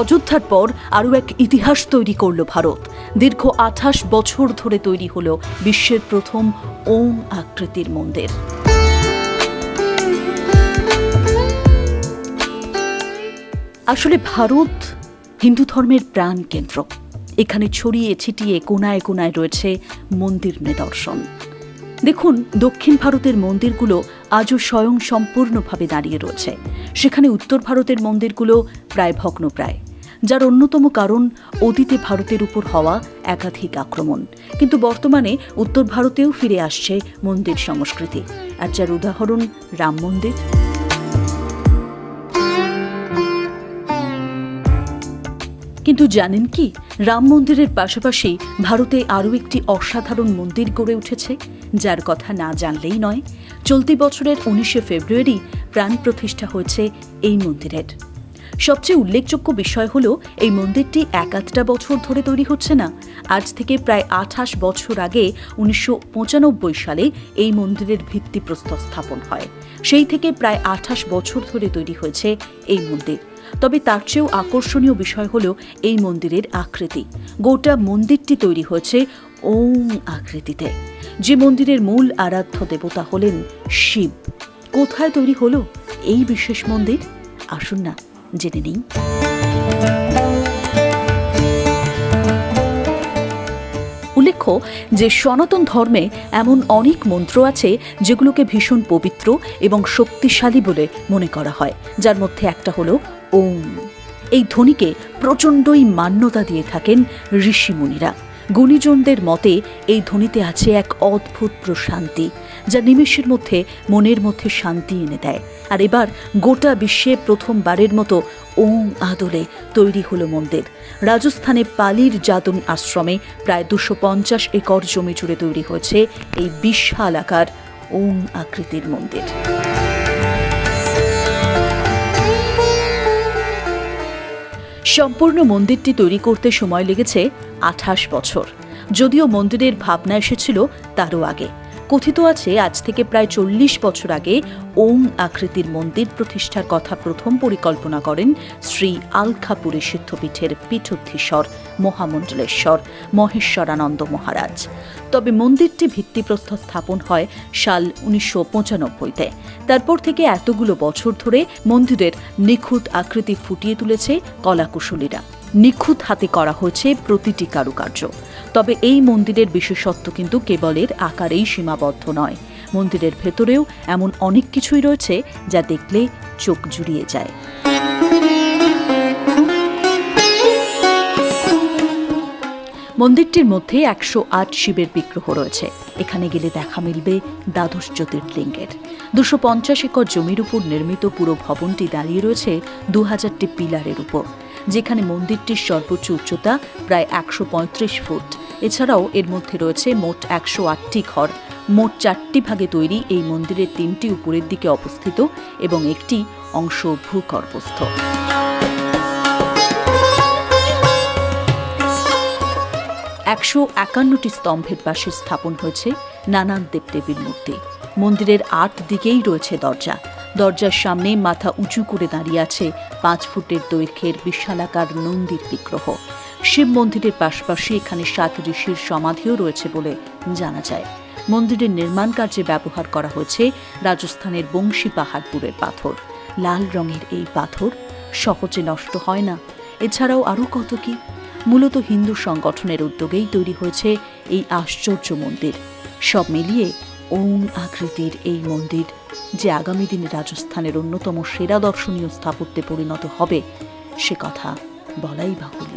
অযোধ্যার পর আরও এক ইতিহাস তৈরি করল ভারত। দীর্ঘ আঠাশ বছর ধরে তৈরি হল বিশ্বের প্রথম ওম আকৃতির মন্দির। আসলে ভারত হিন্দু ধর্মের প্রাণ কেন্দ্র। এখানে ছড়িয়ে ছিটিয়ে কোনায় কোনায় রয়েছে মন্দির নিদর্শন। দেখুন, দক্ষিণ ভারতের মন্দিরগুলো আজও স্বয়ং সম্পূর্ণভাবে দাঁড়িয়ে রয়েছে। সেখানে উত্তর ভারতের মন্দিরগুলো প্রায় ভগ্নপ্রায়। যার অন্যতম কারণ, অতীতে ভারতের উপর হওয়া একাধিক আক্রমণ। কিন্তু বর্তমানে উত্তর ভারতেও ফিরে আসছে মন্দির সংস্কৃতি। আর যার উদাহরণ রাম মন্দির। কিন্তু জানেন কি, রাম মন্দিরের পাশাপাশি ভারতে আরও একটি অসাধারণ মন্দির গড়ে উঠেছে, যার কথা না জানলেই নয়, চলতি বছরের উনিশে ফেব্রুয়ারি প্রাণ প্রতিষ্ঠা হয়েছে এই মন্দিরের। সবচেয়ে উল্লেখযোগ্য বিষয় হল, এই মন্দিরটি এক আধটা বছর ধরে তৈরি হচ্ছে না। আজ থেকে প্রায় আঠাশ বছর আগে উনিশশো পঁচানব্বই সালে এই মন্দিরের ভিত্তিপ্রস্তর স্থাপন হয়। সেই থেকে প্রায় আঠাশ বছর ধরে তৈরি হয়েছে এই মন্দির। তবে তার চেয়েও আকর্ষণীয় বিষয় হল এই মন্দিরের আকৃতি। গোটা মন্দিরটি তৈরি হয়েছে ওম আকৃতিতে। যে মন্দিরের মূল আরাধ্য দেবতা হলেন শিব। কোথায় তৈরি হলো এই বিশেষ মন্দির? আসুন না, জেনে নিই। যে সনাতন ধর্মে এমন অনেক মন্ত্র আছে যেগুলোকে ভীষণ পবিত্র এবং শক্তিশালী বলে মনে করা হয়। যার মধ্যে একটা হলো ওম। এই ধ্বনিকে প্রচণ্ডই মান্যতা দিয়ে থাকেন ঋষিমুনিরা গুণীজনদের মতে, এই ধ্বনিতে আছে এক অদ্ভুত প্রশান্তি, যা নিমেষের মধ্যে মনের মধ্যে শান্তি এনে দেয়। আর এবার গোটা বিশ্বে প্রথমবারের মতো ওম আদলে তৈরি হলো মন্দির। রাজস্থানে পালির যাদন আশ্রমে প্রায় দুশো পঞ্চাশ একর জমি জুড়ে তৈরি হয়েছে এই বিশাল আকার ওম আকৃতির মন্দির। সম্পূর্ণ মন্দিরটি তৈরি করতে সময় লেগেছে আঠাশ বছর। যদিও মন্দিরের ভাবনা এসেছিল তারও আগে। কথিত আছে, আজ থেকে প্রায় চল্লিশ বছর আগে ওম আকৃতির মন্দির প্রতিষ্ঠার কথা প্রথম পরিকল্পনা করেন শ্রী আলখাপুরী সিদ্ধপীঠের পীঠোদ্ধীশ্বর মহামণ্ডলেশ্বর মহেশ্বরানন্দ মহারাজ। তবে মন্দিরটি ভিত্তিপ্রস্তর স্থাপন হয় সাল উনিশশো পঁচানব্বইতে। তারপর থেকে এতগুলো বছর ধরে মন্দিরের নিখুঁত আকৃতি ফুটিয়ে তুলেছে কলাকুশলীরা। নিখুঁত হাতে করা হয়েছে প্রতিটি কারুকার্য। তবে এই মন্দিরের বিশেষত্ব কিন্তু কেবলের আকারেই সীমাবদ্ধ নয়। মন্দিরের ভেতরেও এমন অনেক কিছুই রয়েছে যা দেখলে চোখ জুড়িয়ে যায়। মন্দিরটির মধ্যে একশো আট শিবের বিগ্রহ রয়েছে। এখানে গেলে দেখা মিলবে দ্বাদশ জ্যোতির্লিঙ্গের। দুশো পঞ্চাশ একর জমির উপর নির্মিত পুরো ভবনটি দাঁড়িয়ে রয়েছে দু হাজারটি পিলারের উপর। যেখানে মন্দিরটির সর্বোচ্চ উচ্চতা প্রায় একশো পঁয়ত্রিশ ফুট। এছাড়াও এর মধ্যে রয়েছে মোট একশো আটটি ঘর। মোট চারটি ভাগে তৈরি এই মন্দিরের তিনটি উপরের দিকে অবস্থিত এবং একটি অংশ ভূগর্ভস্থ। একশো একান্নটি স্তম্ভের পাশে স্থাপন হয়েছে নানান দেবদেবীর মূর্তি। মন্দিরের আট দিকেই রয়েছে দরজা। দরজার সামনে মাথা উঁচু করে দাঁড়িয়ে আছে পাঁচ ফুটের দৈর্ঘ্যের বিশালাকার নন্দীর বিগ্রহ। শিব মন্দিরের পাশাপাশি এখানে সাত ঋষির সমাধিও রয়েছে বলে জানা যায়। মন্দিরের নির্মাণ কার্যে ব্যবহার করা হয়েছে রাজস্থানের বংশী পাহাড়পুরের পাথর। লাল রঙের এই পাথর সহজে নষ্ট হয় না। এছাড়াও আরও কত কি? মূলত হিন্দু সংগঠনের উদ্যোগেই তৈরি হয়েছে এই আশ্চর্য মন্দির। সব মিলিয়ে ওম আকৃতির এই মন্দির, যে আগামী দিনে রাজস্থানের অন্যতম সেরা দর্শনীয় স্থাপত্যে পরিণত হবে, সে কথা বলাই বাহুল্য।